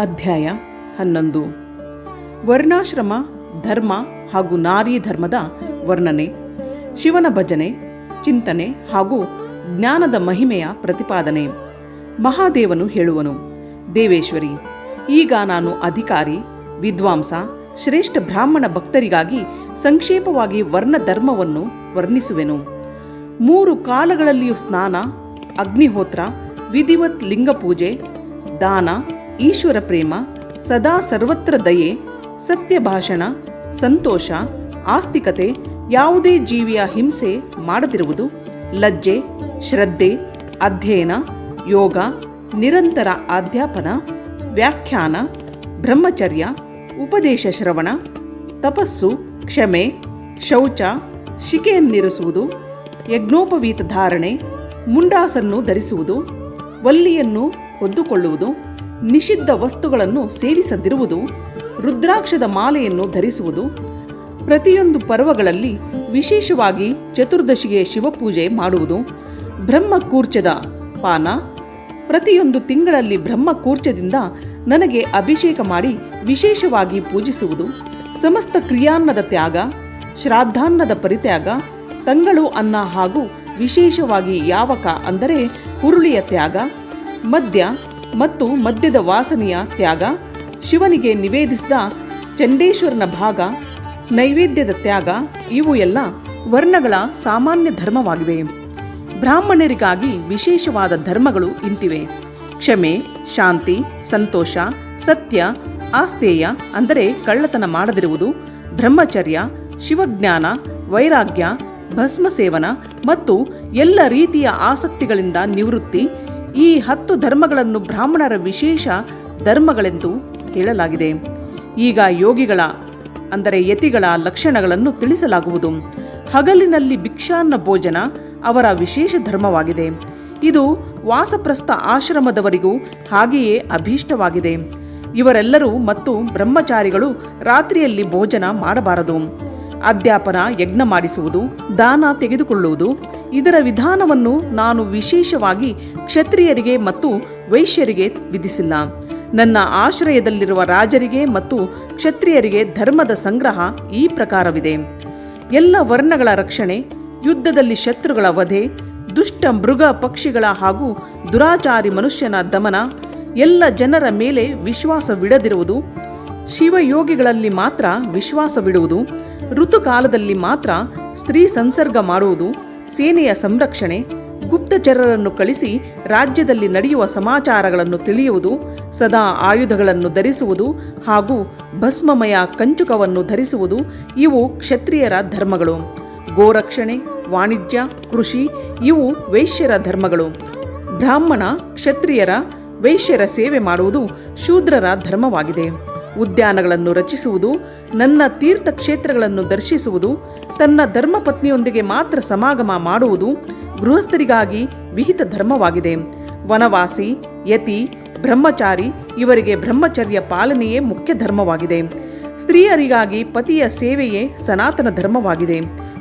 ಅಧ್ಯಾಯ ಹನ್ನೊಂದು. ವರ್ಣಾಶ್ರಮ, ಧರ್ಮ ಹಾಗೂ ನಾರಿ ಧರ್ಮದ ವರ್ಣನೆ, ಶಿವನ ಭಜನೆ, ಚಿಂತನೆ ಹಾಗೂ ಜ್ಞಾನದ ಮಹಿಮೆಯ ಪ್ರತಿಪಾದನೆ. ಮಹಾದೇವನು ಹೇಳುವನು, ದೇವೇಶ್ವರಿ, ಈಗ ನಾನು ಅಧಿಕಾರಿ, ವಿದ್ವಾಂಸ, ಶ್ರೇಷ್ಠ ಬ್ರಾಹ್ಮಣ ಭಕ್ತರಿಗಾಗಿ ಸಂಕ್ಷೇಪವಾಗಿ ವರ್ಣ ಧರ್ಮವನ್ನು ವರ್ಣಿಸುವೆನು. ಮೂರು ಕಾಲಗಳಲ್ಲಿಯೂ ಸ್ನಾನ, ಅಗ್ನಿಹೋತ್ರ, ವಿಧಿವತ್ ಲಿಂಗಪೂಜೆ, ದಾನ ಈಶ್ವರ ಪ್ರೇಮ, ಸದಾ ಸರ್ವತ್ರ ದಯೆ, ಸತ್ಯ ಭಾಷಣ, ಸಂತೋಷ, ಆಸ್ತಿಕತೆ, ಯಾವುದೇ ಜೀವಿಯ ಹಿಂಸೆ ಮಾಡದಿರುವುದು, ಲಜ್ಜೆ, ಶ್ರದ್ಧೆ, ಅಧ್ಯಯನ, ಯೋಗ, ನಿರಂತರ ಅಧ್ಯಾಪನ ವ್ಯಾಖ್ಯಾನ, ಬ್ರಹ್ಮಚರ್ಯ, ಉಪದೇಶ ಶ್ರವಣ, ತಪಸ್ಸು, ಕ್ಷಮೆ, ಶೌಚ, ಶಿಕೆಯನ್ನಿರಿಸುವುದು, ಯಜ್ಞೋಪವೀತ ಧಾರಣೆ, ಮುಂಡಾಸನ್ನು ಧರಿಸುವುದು, ವಲ್ಲಿಯನ್ನು ಹೊದ್ದುಕೊಳ್ಳುವುದು ನಿಷಿದ್ಧ ವಸ್ತುಗಳನ್ನು ಸೇವಿಸದಿರುವುದು ರುದ್ರಾಕ್ಷದ ಮಾಲೆಯನ್ನು ಧರಿಸುವುದು, ಪ್ರತಿಯೊಂದು ಪರ್ವಗಳಲ್ಲಿ ವಿಶೇಷವಾಗಿ ಚತುರ್ದಶಿಗೆ ಶಿವಪೂಜೆ ಮಾಡುವುದು, ಬ್ರಹ್ಮಕೂರ್ಚದ ಪಾನ, ಪ್ರತಿಯೊಂದು ತಿಂಗಳಲ್ಲಿ ಬ್ರಹ್ಮಕೂರ್ಚದಿಂದ ನನಗೆ ಅಭಿಷೇಕ ಮಾಡಿ ವಿಶೇಷವಾಗಿ ಪೂಜಿಸುವುದು, ಸಮಸ್ತ ಕ್ರಿಯಾನ್ನದ ತ್ಯಾಗ ಶ್ರಾದ್ದಾನ್ನದ ಪರಿತ್ಯಾಗ, ತಂಗಳು ಅನ್ನ ಹಾಗೂ ವಿಶೇಷವಾಗಿ ಯಾವಕ ಅಂದರೆ ಹುರುಳಿಯ ತ್ಯಾಗ, ಮದ್ಯ ಮತ್ತು ಮದ್ಯದ ವಾಸನೆಯ ತ್ಯಾಗ, ಶಿವನಿಗೆ ನಿವೇದಿಸಿದ ಚಂಡೇಶ್ವರನ ಭಾಗ, ನೈವೇದ್ಯದ ತ್ಯಾಗ, ಇವು ಎಲ್ಲ ವರ್ಣಗಳ ಸಾಮಾನ್ಯ ಧರ್ಮವಾಗಿವೆ. ಬ್ರಾಹ್ಮಣರಿಗಾಗಿ ವಿಶೇಷವಾದ ಧರ್ಮಗಳು ಇಂತಿವೆ. ಕ್ಷಮೆ, ಶಾಂತಿ, ಸಂತೋಷ, ಸತ್ಯ ಆಸ್ತೇಯ ಅಂದರೆ ಕಳ್ಳತನ ಮಾಡದಿರುವುದು, ಬ್ರಹ್ಮಚರ್ಯ, ಶಿವಜ್ಞಾನ, ವೈರಾಗ್ಯ ಭಸ್ಮ ಸೇವನ ಮತ್ತು ಎಲ್ಲ ರೀತಿಯ ಆಸಕ್ತಿಗಳಿಂದ ನಿವೃತ್ತಿ ಈ ಹತ್ತು ಧರ್ಮಗಳನ್ನು ಬ್ರಾಹ್ಮಣರ ವಿಶೇಷ ಧರ್ಮಗಳೆಂದು ಹೇಳಲಾಗಿದೆ. ಈಗ ಯೋಗಿಗಳ, ಅಂದರೆ ಯತಿಗಳ ಲಕ್ಷಣಗಳನ್ನು ತಿಳಿಸಲಾಗುವುದು. ಹಗಲಿನಲ್ಲಿ ಭಿಕ್ಷಾನ್ನ ಭೋಜನ ಅವರ ವಿಶೇಷ ಧರ್ಮವಾಗಿದೆ. ಇದು ವಾಸಪ್ರಸ್ಥ ಆಶ್ರಮದವರಿಗೂ ಹಾಗೆಯೇ ಅಭೀಷ್ಟವಾಗಿದೆ. ಇವರೆಲ್ಲರೂ ಮತ್ತು ಬ್ರಹ್ಮಚಾರಿಗಳು ರಾತ್ರಿಯಲ್ಲಿ ಭೋಜನ ಮಾಡಬಾರದು. ಅಧ್ಯಾಪನ ಯಜ್ಞ ಮಾಡಿಸುವುದು, ದಾನ ತೆಗೆದುಕೊಳ್ಳುವುದು, ಇದರ ವಿಧಾನವನ್ನು ನಾನು ವಿಶೇಷವಾಗಿ ಕ್ಷತ್ರಿಯರಿಗೆ ಮತ್ತು ವೈಶ್ಯರಿಗೆ ವಿಧಿಸಿಲ್ಲ. ನನ್ನ ಆಶ್ರಯದಲ್ಲಿರುವ ರಾಜರಿಗೆ ಮತ್ತು ಕ್ಷತ್ರಿಯರಿಗೆ ಧರ್ಮದ ಸಂಗ್ರಹ ಈ ಪ್ರಕಾರವಿದೆ. ಎಲ್ಲ ವರ್ಣಗಳ ರಕ್ಷಣೆ, ಯುದ್ಧದಲ್ಲಿ ಶತ್ರುಗಳ ವಧೆ, ದುಷ್ಟ ಮೃಗ ಪಕ್ಷಿಗಳ ಹಾಗೂ ದುರಾಚಾರಿ ಮನುಷ್ಯನ ದಮನ, ಎಲ್ಲ ಜನರ ಮೇಲೆ ವಿಶ್ವಾಸವಿಡದಿರುವುದು, ಶಿವಯೋಗಿಗಳಲ್ಲಿ ಮಾತ್ರ ವಿಶ್ವಾಸವಿಡುವುದು ಋತುಕಾಲದಲ್ಲಿ ಮಾತ್ರ ಸ್ತ್ರೀ ಸಂಸರ್ಗ ಮಾಡುವುದು, ಸೇನೆಯ ಸಂರಕ್ಷಣೆ, ಗುಪ್ತಚರರನ್ನು ಕಳಿಸಿ ರಾಜ್ಯದಲ್ಲಿ ನಡೆಯುವ ಸಮಾಚಾರಗಳನ್ನು ತಿಳಿಯುವುದು, ಸದಾ ಆಯುಧಗಳನ್ನು ಧರಿಸುವುದು ಹಾಗೂ ಭಸ್ಮಮಯ ಕಂಚುಕವನ್ನು ಧರಿಸುವುದು ಇವು ಕ್ಷತ್ರಿಯರ ಧರ್ಮಗಳು. ಗೋರಕ್ಷಣೆ, ವಾಣಿಜ್ಯ, ಕೃಷಿ ಇವು ವೈಶ್ಯರ ಧರ್ಮಗಳು. ಬ್ರಾಹ್ಮಣ, ಕ್ಷತ್ರಿಯರ ವೈಶ್ಯರ ಸೇವೆ ಮಾಡುವುದು ಶೂದ್ರರ ಧರ್ಮವಾಗಿದೆ. ಉದ್ಯಾನಗಳನ್ನು ರಚಿಸುವುದು, ನನ್ನ ತೀರ್ಥಕ್ಷೇತ್ರಗಳನ್ನು ದರ್ಶಿಸುವುದು, ತನ್ನ ಧರ್ಮಪತ್ನಿಯೊಂದಿಗೆ ಮಾತ್ರ ಸಮಾಗಮ ಮಾಡುವುದು ಗೃಹಸ್ಥರಿಗಾಗಿ ವಿಹಿತ ಧರ್ಮವಾಗಿದೆ. ವನವಾಸಿ, ಯತಿ, ಬ್ರಹ್ಮಚಾರಿ ಇವರಿಗೆ ಬ್ರಹ್ಮಚರ್ಯ ಪಾಲನೆಯೇ ಮುಖ್ಯ ಧರ್ಮವಾಗಿದೆ. ಸ್ತ್ರೀಯರಿಗಾಗಿ ಪತಿಯ ಸೇವೆಯೇ ಸನಾತನ ಧರ್ಮವಾಗಿದೆ.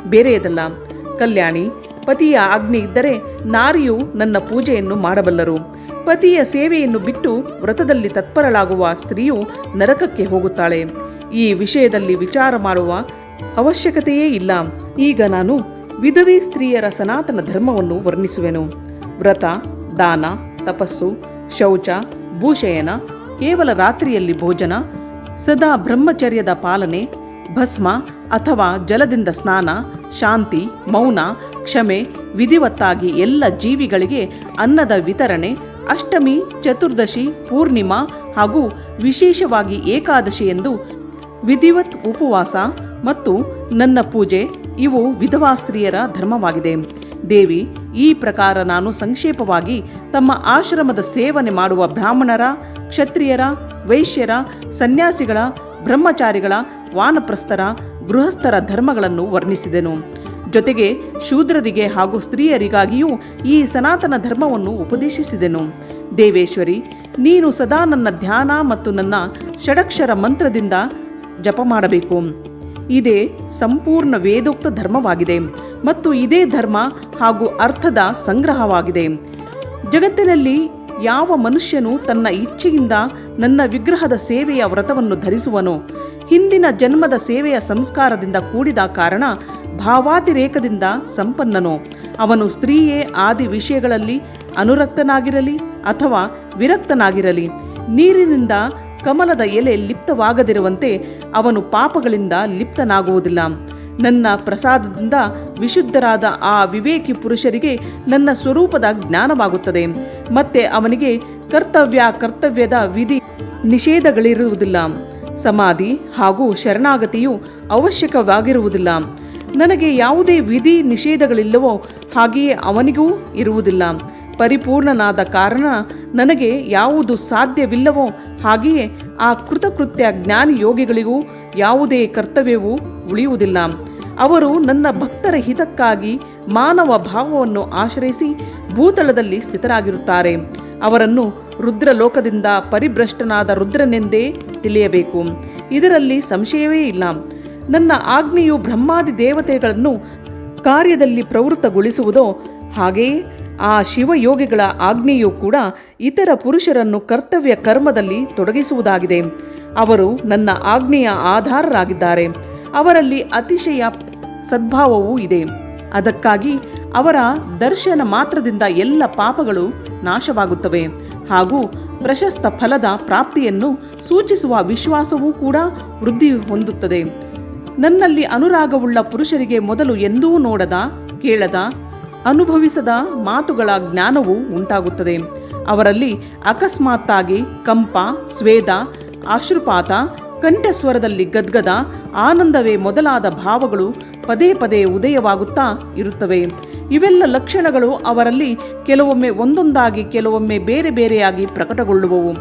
ಬೇರೆಯದಲ್ಲ. ಕಲ್ಯಾಣಿ, ಪತಿಯ ಆಜ್ಞೆ ಇದ್ದರೆ ನಾರಿಯು ನನ್ನ ಪೂಜೆಯನ್ನು ಮಾಡಬಲ್ಲರು. ಪತಿಯ ಸೇವೆಯನ್ನು ಬಿಟ್ಟು ವ್ರತದಲ್ಲಿ ತತ್ಪರಳಾಗುವ ಸ್ತ್ರೀಯು ನರಕಕ್ಕೆ ಹೋಗುತ್ತಾಳೆ. ಈ ವಿಷಯದಲ್ಲಿ ವಿಚಾರ ಮಾಡುವ ಅವಶ್ಯಕತೆಯೇ ಇಲ್ಲ. ಈಗ ನಾನು ವಿಧವಿ ಸ್ತ್ರೀಯರ ಸನಾತನ ಧರ್ಮವನ್ನು ವರ್ಣಿಸುವೆನು. ವ್ರತ, ದಾನ, ತಪಸ್ಸು, ಶೌಚ ಭೂಶಯನ ಕೇವಲ ರಾತ್ರಿಯಲ್ಲಿ ಭೋಜನ, ಸದಾ ಬ್ರಹ್ಮಚರ್ಯದ ಪಾಲನೆ, ಭಸ್ಮ ಅಥವಾ ಜಲದಿಂದ ಸ್ನಾನ, ಶಾಂತಿ, ಮೌನ, ಕ್ಷಮೆ, ವಿಧಿವತ್ತಾಗಿ ಎಲ್ಲ ಜೀವಿಗಳಿಗೆ ಅನ್ನದ ವಿತರಣೆ ಅಷ್ಟಮಿ, ಚತುರ್ದಶಿ, ಪೂರ್ಣಿಮಾ ಹಾಗೂ ವಿಶೇಷವಾಗಿ ಏಕಾದಶಿ ಎಂದು ವಿಧಿವತ್ ಉಪವಾಸ ಮತ್ತು ನನ್ನ ಪೂಜೆ ಇವು ವಿಧವಾ ಸ್ತ್ರೀಯರ ಧರ್ಮವಾಗಿದೆ. ದೇವಿ, ಈ ಪ್ರಕಾರ ನಾನು ಸಂಕ್ಷೇಪವಾಗಿ ತಮ್ಮ ಆಶ್ರಮದ ಸೇವನೆ ಮಾಡುವ ಬ್ರಾಹ್ಮಣರ, ಕ್ಷತ್ರಿಯರ, ವೈಶ್ಯರ, ಸನ್ಯಾಸಿಗಳ, ಬ್ರಹ್ಮಚಾರಿಗಳ, ವಾನಪ್ರಸ್ಥರ, ಗೃಹಸ್ಥರ ಧರ್ಮಗಳನ್ನು ವರ್ಣಿಸಿದೆನು. ಜೊತೆಗೆ ಶೂದ್ರರಿಗೆ ಹಾಗೂ ಸ್ತ್ರೀಯರಿಗಾಗಿಯೂ ಈ ಸನಾತನ ಧರ್ಮವನ್ನು ಉಪದೇಶಿಸಿದೆನು. ದೇವೇಶ್ವರಿ, ನೀನು ಸದಾ ನನ್ನ ಧ್ಯಾನ ಮತ್ತು ನನ್ನ ಷಡಕ್ಷರ ಮಂತ್ರದಿಂದ ಜಪ ಮಾಡಬೇಕು. ಇದೇ ಸಂಪೂರ್ಣ ವೇದೋಕ್ತ ಧರ್ಮವಾಗಿದೆ ಮತ್ತು ಇದೇ ಧರ್ಮ ಹಾಗೂ ಅರ್ಥದ ಸಂಗ್ರಹವಾಗಿದೆ. ಜಗತ್ತಿನಲ್ಲಿ ಯಾವ ಮನುಷ್ಯನು ತನ್ನ ಇಚ್ಛೆಯಿಂದ ನನ್ನ ವಿಗ್ರಹದ ಸೇವೆಯ ವ್ರತವನ್ನು ಧರಿಸುವನೋ ಹಿಂದಿನ ಜನ್ಮದ ಸೇವೆಯ ಸಂಸ್ಕಾರದಿಂದ ಕೂಡಿದ ಕಾರಣ ಭಾವಾತಿರೇಕದಿಂದ ಸಂಪನ್ನನು. ಅವನು ಸ್ತ್ರೀಯೇ ಆದಿ ವಿಷಯಗಳಲ್ಲಿ ಅನುರಕ್ತನಾಗಿರಲಿ ಅಥವಾ ವಿರಕ್ತನಾಗಿರಲಿ. ನೀರಿನಿಂದ ಕಮಲದ ಎಲೆ ಲಿಪ್ತವಾಗದಿರುವಂತೆ ಅವನು ಪಾಪಗಳಿಂದ ಲಿಪ್ತನಾಗುವುದಿಲ್ಲ. ನನ್ನ ಪ್ರಸಾದದಿಂದ ವಿಶುದ್ಧರಾದ ಆ ವಿವೇಕಿ ಪುರುಷರಿಗೆ ನನ್ನ ಸ್ವರೂಪದ ಜ್ಞಾನವಾಗುತ್ತದೆ. ಮತ್ತೆ ಅವನಿಗೆ ಕರ್ತವ್ಯ ಕರ್ತವ್ಯದ ವಿಧಿ ನಿಷೇಧಗಳಿರುವುದಿಲ್ಲ. ಸಮಾಧಿ ಹಾಗೂ ಶರಣಾಗತಿಯು ಅವಶ್ಯಕವಾಗಿರುವುದಿಲ್ಲ. ನನಗೆ ಯಾವುದೇ ವಿಧಿ ನಿಷೇಧಗಳಿಲ್ಲವೋ ಹಾಗೆಯೇ ಅವನಿಗೂ ಇರುವುದಿಲ್ಲ. ಪರಿಪೂರ್ಣನಾದ ಕಾರಣ ನನಗೆ ಯಾವುದು ಸಾಧ್ಯವಿಲ್ಲವೋ ಹಾಗೆಯೇ ಆ ಕೃತಕೃತ್ಯ ಜ್ಞಾನ ಯೋಗಿಗಳಿಗೂ ಯಾವುದೇ ಕರ್ತವ್ಯವೂ ಉಳಿಯುವುದಿಲ್ಲ. ಅವರು ನನ್ನ ಭಕ್ತರ ಹಿತಕ್ಕಾಗಿ ಮಾನವ ಭಾವವನ್ನು ಆಶ್ರಯಿಸಿ ಭೂತಳದಲ್ಲಿ ಸ್ಥಿತರಾಗಿರುತ್ತಾರೆ. ಅವರನ್ನು ರುದ್ರಲೋಕದಿಂದ ಪರಿಭ್ರಷ್ಟನಾದ ರುದ್ರನೆಂದೇ ತಿಳಿಯಬೇಕು. ಇದರಲ್ಲಿ ಸಂಶಯವೇ ಇಲ್ಲ. ನನ್ನ ಆಜ್ಞೆಯು ಬ್ರಹ್ಮಾದಿ ದೇವತೆಗಳನ್ನು ಕಾರ್ಯದಲ್ಲಿ ಪ್ರವೃತ್ತಗೊಳಿಸುವುದೋ? ಹಾಗೆಯೇ ಆ ಶಿವಯೋಗಿಗಳ ಆಜ್ಞೆಯೂ ಕೂಡ ಇತರ ಪುರುಷರನ್ನು ಕರ್ತವ್ಯ ಕರ್ಮದಲ್ಲಿ ತೊಡಗಿಸುವುದಾಗಿದೆ. ಅವರು ನನ್ನ ಆಜ್ಞೆಯ ಆಧಾರರಾಗಿದ್ದಾರೆ. ಅವರಲ್ಲಿ ಅತಿಶಯ ಸದ್ಭಾವವೂ ಇದೆ. ಅದಕ್ಕಾಗಿ ಅವರ ದರ್ಶನ ಮಾತ್ರದಿಂದ ಎಲ್ಲ ಪಾಪಗಳು ನಾಶವಾಗುತ್ತವೆ. ಹಾಗೂ ಪ್ರಶಸ್ತ ಫಲದ ಪ್ರಾಪ್ತಿಯನ್ನು ಸೂಚಿಸುವ ವಿಶ್ವಾಸವೂ ಕೂಡ ವೃದ್ಧಿ ಹೊಂದುತ್ತದೆ. ನನ್ನಲ್ಲಿ ಅನುರಾಗವುಳ್ಳ ಪುರುಷರಿಗೆ ಮೊದಲು ಎಂದೂ ನೋಡದ, ಕೇಳದ, ಅನುಭವಿಸದ ಮಾತುಗಳ ಜ್ಞಾನವು ಉಂಟಾಗುತ್ತದೆ. ಅವರಲ್ಲಿ ಅಕಸ್ಮಾತ್ತಾಗಿ ಕಂಪ, ಸ್ವೇದ ಆಶ್ರುಪಾತ ಕಂಠಸ್ವರದಲ್ಲಿ ಗದ್ಗದ, ಆನಂದವೇ ಮೊದಲಾದ ಭಾವಗಳು ಪದೇ ಪದೇ ಉದಯವಾಗುತ್ತಾ ಇರುತ್ತವೆ. ಇವೆಲ್ಲ ಲಕ್ಷಣಗಳು ಅವರಲ್ಲಿ ಕೆಲವೊಮ್ಮೆ ಒಂದೊಂದಾಗಿ, ಕೆಲವೊಮ್ಮೆ ಬೇರೆ ಬೇರೆಯಾಗಿ ಪ್ರಕಟಗೊಳ್ಳುವವು.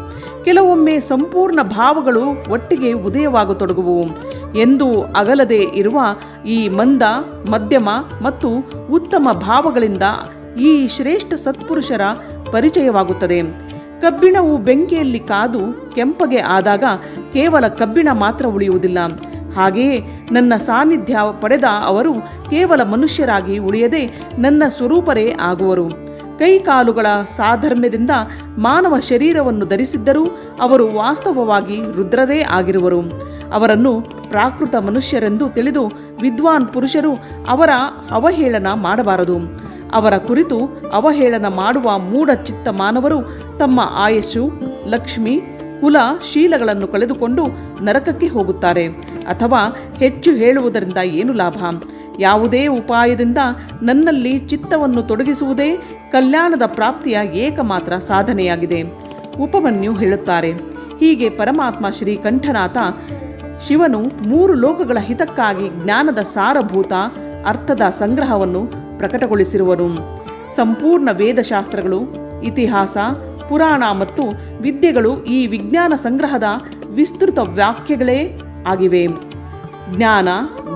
ಕೆಲವೊಮ್ಮೆ ಸಂಪೂರ್ಣ ಭಾವಗಳು ಒಟ್ಟಿಗೆ ಉದಯವಾಗತೊಡಗುವವು. ಎಂದು ಅಗಲದೆ ಇರುವ ಈ ಮಂದ, ಮಧ್ಯಮ ಮತ್ತು ಉತ್ತಮ ಭಾವಗಳಿಂದ ಈ ಶ್ರೇಷ್ಠ ಸತ್ಪುರುಷರ ಪರಿಚಯವಾಗುತ್ತದೆ. ಕಬ್ಬಿಣವು ಬೆಂಕಿಯಲ್ಲಿ ಕಾದು ಕೆಂಪಗೆ ಆದಾಗ ಕೇವಲ ಕಬ್ಬಿಣ ಮಾತ್ರ ಉಳಿಯುವುದಿಲ್ಲ. ಹಾಗೆಯೇ ನನ್ನ ಸಾನ್ನಿಧ್ಯ ಪಡೆದ ಅವರು ಕೇವಲ ಮನುಷ್ಯರಾಗಿ ಉಳಿಯದೆ ನನ್ನ ಸ್ವರೂಪರೇ ಆಗುವರು. ಕೈಕಾಲುಗಳ ಸಾಧರ್ಮ್ಯದಿಂದ ಮಾನವ ಶರೀರವನ್ನು ಧರಿಸಿದ್ದರೂ ಅವರು ವಾಸ್ತವವಾಗಿ ರುದ್ರರೇ ಆಗಿರುವರು. ಅವರನ್ನು ಪ್ರಾಕೃತ ಮನುಷ್ಯರೆಂದು ತಿಳಿದು ವಿದ್ವಾನ್ ಪುರುಷರು ಅವರ ಅವಹೇಳನ ಮಾಡಬಾರದು. ಅವರ ಕುರಿತು ಅವಹೇಳನ ಮಾಡುವ ಮೂಢ ಚಿತ್ತ ಮಾನವರು ತಮ್ಮ ಆಯಸ್ಸು, ಲಕ್ಷ್ಮಿ, ಕುಲ, ಶೀಲಗಳನ್ನು ಕಳೆದುಕೊಂಡು ನರಕಕ್ಕೆ ಹೋಗುತ್ತಾರೆ. ಅಥವಾ ಹೆಚ್ಚು ಹೇಳುವುದರಿಂದ ಏನು ಲಾಭ? ಯಾವುದೇ ಉಪಾಯದಿಂದ ನನ್ನಲ್ಲಿ ಚಿತ್ತವನ್ನು ತೊಡಗಿಸುವುದೇ ಕಲ್ಯಾಣದ ಪ್ರಾಪ್ತಿಯ ಏಕಮಾತ್ರ ಸಾಧನೆಯಾಗಿದೆ. ಉಪಮನ್ಯು ಹೇಳುತ್ತಾರೆ, ಹೀಗೆ ಪರಮಾತ್ಮ ಶ್ರೀಕಂಠನಾಥ ಶಿವನು ಮೂರು ಲೋಕಗಳ ಹಿತಕ್ಕಾಗಿ ಜ್ಞಾನದ ಸಾರಭೂತ ಅರ್ಥದ ಸಂಗ್ರಹವನ್ನು ಪ್ರಕಟಗೊಳಿಸಿರುವನು. ಸಂಪೂರ್ಣ ವೇದಶಾಸ್ತ್ರಗಳು, ಇತಿಹಾಸ, ಪುರಾಣ ಮತ್ತು ವಿದ್ಯೆಗಳು ಈ ವಿಜ್ಞಾನ ಸಂಗ್ರಹದ ವಿಸ್ತೃತ ವ್ಯಾಖ್ಯೆಗಳೇ ಆಗಿವೆ. ಜ್ಞಾನ,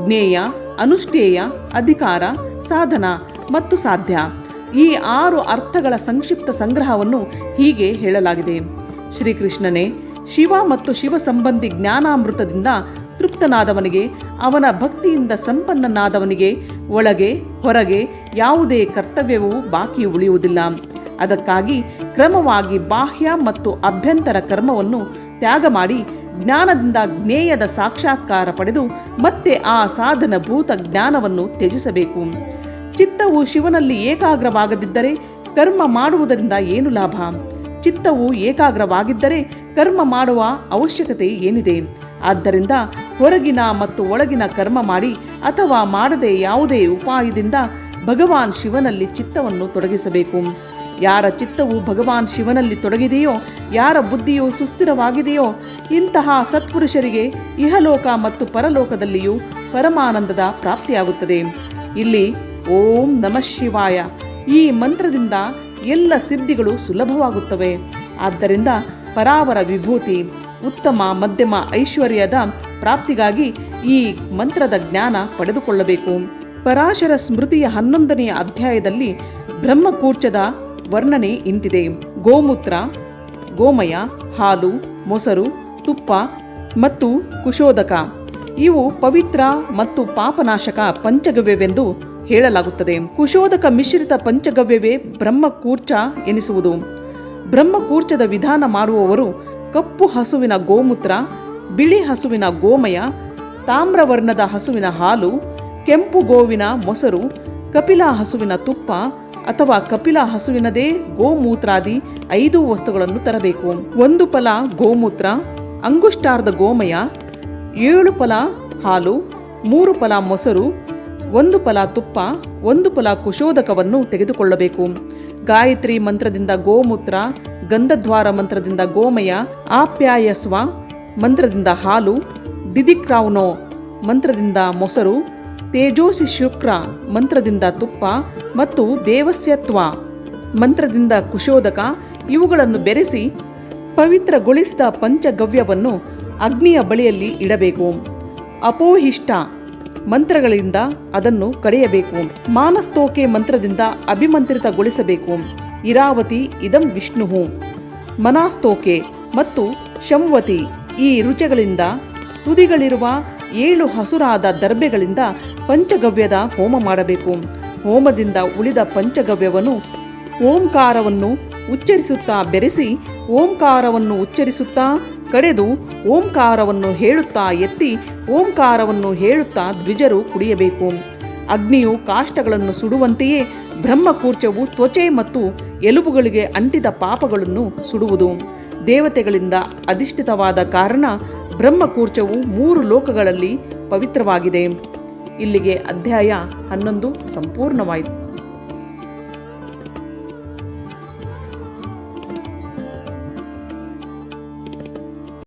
ಜ್ಞೇಯ, ಅನುಷ್ಠೇಯ, ಅಧಿಕಾರ, ಸಾಧನ ಮತ್ತು ಸಾಧ್ಯ. ಈ ಆರು ಅರ್ಥಗಳ ಸಂಕ್ಷಿಪ್ತ ಸಂಗ್ರಹವನ್ನು ಹೀಗೆ ಹೇಳಲಾಗಿದೆ. ಶ್ರೀಕೃಷ್ಣನೇ, ಶಿವ ಮತ್ತು ಶಿವ ಸಂಬಂಧಿ ಜ್ಞಾನಾಮೃತದಿಂದ ತೃಪ್ತನಾದವನಿಗೆ, ಅವನ ಭಕ್ತಿಯಿಂದ ಸಂಪನ್ನನಾದವನಿಗೆ ಒಳಗೆ, ಹೊರಗೆ ಯಾವುದೇ ಕರ್ತವ್ಯವೂ ಬಾಕಿ ಉಳಿಯುವುದಿಲ್ಲ. ಅದಕ್ಕಾಗಿ ಕ್ರಮವಾಗಿ ಬಾಹ್ಯ ಮತ್ತು ಅಭ್ಯಂತರ ಕರ್ಮವನ್ನು ತ್ಯಾಗ ಮಾಡಿ ಜ್ಞಾನದಿಂದ ಜ್ಞೇಯದ ಸಾಕ್ಷಾತ್ಕಾರ ಪಡೆದು ಮತ್ತೆ ಆ ಸಾಧನ ಭೂತ ಜ್ಞಾನವನ್ನು ತ್ಯಜಿಸಬೇಕು. ಚಿತ್ತವು ಶಿವನಲ್ಲಿ ಏಕಾಗ್ರವಾಗದಿದ್ದರೆ ಕರ್ಮ ಮಾಡುವುದರಿಂದ ಏನು ಲಾಭ? ಚಿತ್ತವು ಏಕಾಗ್ರವಾಗಿದ್ದರೆ ಕರ್ಮ ಮಾಡುವ ಅವಶ್ಯಕತೆ ಏನಿದೆ? ಆದ್ದರಿಂದ ಹೊರಗಿನ ಮತ್ತು ಒಳಗಿನ ಕರ್ಮ ಮಾಡಿ ಅಥವಾ ಮಾಡದೆ ಯಾವುದೇ ಉಪಾಯದಿಂದ ಭಗವಾನ್ ಶಿವನಲ್ಲಿ ಚಿತ್ತವನ್ನು ತೊಡಗಿಸಬೇಕು. ಯಾರ ಚಿತ್ತವು ಭಗವಾನ್ ಶಿವನಲ್ಲಿ ತೊಡಗಿದೆಯೋ, ಯಾರ ಬುದ್ಧಿಯು ಸುಸ್ಥಿರವಾಗಿದೆಯೋ, ಇಂತಹ ಸತ್ಪುರುಷರಿಗೆ ಇಹಲೋಕ ಮತ್ತು ಪರಲೋಕದಲ್ಲಿಯೂ ಪರಮಾನಂದದ ಪ್ರಾಪ್ತಿಯಾಗುತ್ತದೆ. ಇಲ್ಲಿ ಓಂ ನಮಃ ಶಿವಾಯ. ಈ ಮಂತ್ರದಿಂದ ಎಲ್ಲ ಸಿದ್ಧಿಗಳು ಸುಲಭವಾಗುತ್ತವೆ. ಆದ್ದರಿಂದ ಪರಾವರ ವಿಭೂತಿ, ಉತ್ತಮ ಮಧ್ಯಮ ಐಶ್ವರ್ಯದ ಪ್ರಾಪ್ತಿಗಾಗಿ ಈ ಮಂತ್ರದ ಜ್ಞಾನ ಪಡೆದುಕೊಳ್ಳಬೇಕು. ಪರಾಶರ ಸ್ಮೃತಿಯ ಹನ್ನೊಂದನೆಯ ಅಧ್ಯಾಯದಲ್ಲಿ ಬ್ರಹ್ಮಕೂರ್ಚದ ವರ್ಣನೆ ಇಂತಿದೆ. ಗೋಮೂತ್ರ, ಗೋಮಯ, ಹಾಲು, ಮೊಸರು, ತುಪ್ಪ ಮತ್ತು ಕುಶೋದಕ. ಇವು ಪವಿತ್ರ ಮತ್ತು ಪಾಪನಾಶಕ ಪಂಚಗವ್ಯವೆಂದು ಹೇಳಲಾಗುತ್ತದೆ. ಕುಶೋದಕ ಮಿಶ್ರಿತ ಪಂಚಗವ್ಯವೇ ಬ್ರಹ್ಮಕೂರ್ಚ ಎನಿಸುವುದು. ಬ್ರಹ್ಮಕೂರ್ಚದ ವಿಧಾನ ಮಾಡುವವರು ಕಪ್ಪು ಹಸುವಿನ ಗೋಮೂತ್ರ, ಬಿಳಿ ಹಸುವಿನ ಗೋಮಯ, ತಾಮ್ರವರ್ಣದ ಹಸುವಿನ ಹಾಲು, ಕೆಂಪು ಗೋವಿನ ಮೊಸರು, ಕಪಿಲ ಹಸುವಿನ ತುಪ್ಪ ಅಥವಾ ಕಪಿಲ ಹಸುವಿನದೇ ಗೋಮೂತ್ರಾದಿ ಐದು ವಸ್ತುಗಳನ್ನು ತರಬೇಕು. ಒಂದು ಫಲ ಗೋಮೂತ್ರ, ಅಂಗುಷ್ಟಾರ್ಧ ಗೋಮಯ, ಏಳು ಫಲ ಹಾಲು, ಮೂರು ಫಲ ಮೊಸರು, ಒಂದು ಫಲ ತುಪ್ಪ, ಒಂದು ಫಲ ಕುಶೋದಕವನ್ನು ತೆಗೆದುಕೊಳ್ಳಬೇಕು. ಗಾಯತ್ರಿ ಮಂತ್ರದಿಂದ ಗೋಮೂತ್ರ, ಗಂಧದ್ವಾರ ಮಂತ್ರದಿಂದ ಗೋಮಯ, ಆಪ್ಯಾಯಸ್ವ ಮಂತ್ರದಿಂದ ಹಾಲು ದಿದಿಕ್ರಾವ್ನೋ ಮಂತ್ರದಿಂದ ಮೊಸರು ತೇಜೋಸಿ ಶುಕ್ರ ಮಂತ್ರದಿಂದ ತುಪ್ಪ ಮತ್ತು ದೇವಸ್ಯತ್ವ ಮಂತ್ರದಿಂದ ಕುಶೋದಕ ಇವುಗಳನ್ನು ಬೆರೆಸಿ ಪವಿತ್ರಗೊಳಿಸಿದ ಪಂಚಗವ್ಯವನ್ನು ಅಗ್ನಿಯ ಬಳಿಯಲ್ಲಿ ಇಡಬೇಕು. ಅಪೋಹಿಷ್ಟ ಮಂತ್ರಗಳಿಂದ ಅದನ್ನು ಕರೆಯಬೇಕು. ಮಾನಸ್ತೋಕೆ ಮಂತ್ರದಿಂದ ಅಭಿಮಂತ್ರಿತಗೊಳಿಸಬೇಕು. ಇರಾವತಿ ಇದಂ ವಿಷ್ಣು. ಮನಾಸ್ತೋಕೆ ಮತ್ತು ಶಂವತಿ ಈ ರುಚಿಗಳಿಂದ ತುದಿಗಳಿರುವ ಏಳು ಹಸುರಾದ ದರ್ಬೆಗಳಿಂದ ಪಂಚಗವ್ಯದ ಹೋಮ ಮಾಡಬೇಕು. ಹೋಮದಿಂದ ಉಳಿದ ಪಂಚಗವ್ಯವನ್ನು ಓಂಕಾರವನ್ನು ಉಚ್ಚರಿಸುತ್ತಾ ಬೆರೆಸಿ ಓಂಕಾರವನ್ನು ಉಚ್ಚರಿಸುತ್ತಾ ಕಡೆದು ಓಂಕಾರವನ್ನು ಹೇಳುತ್ತಾ ಎತ್ತಿ ಓಂಕಾರವನ್ನು ಹೇಳುತ್ತಾ ದ್ವಿಜರು ಕುಡಿಯಬೇಕು. ಅಗ್ನಿಯು ಕಾಷ್ಟಗಳನ್ನು ಸುಡುವಂತೆಯೇ ಬ್ರಹ್ಮಕೂರ್ಚವು ತ್ವಚೆ ಮತ್ತು ಎಲುಬುಗಳಿಗೆ ಅಂಟಿದ ಪಾಪಗಳನ್ನು ಸುಡುವುದು. ದೇವತೆಗಳಿಂದ ಅಧಿಷ್ಠಿತವಾದ ಕಾರಣ ಬ್ರಹ್ಮಕೂರ್ಚವು ಮೂರು ಲೋಕಗಳಲ್ಲಿ ಪವಿತ್ರವಾಗಿದೆ. ಇಲ್ಲಿಗೆ ಅಧ್ಯಾಯ ಹನ್ನೊಂದು ಸಂಪೂರ್ಣವಾಯಿತು.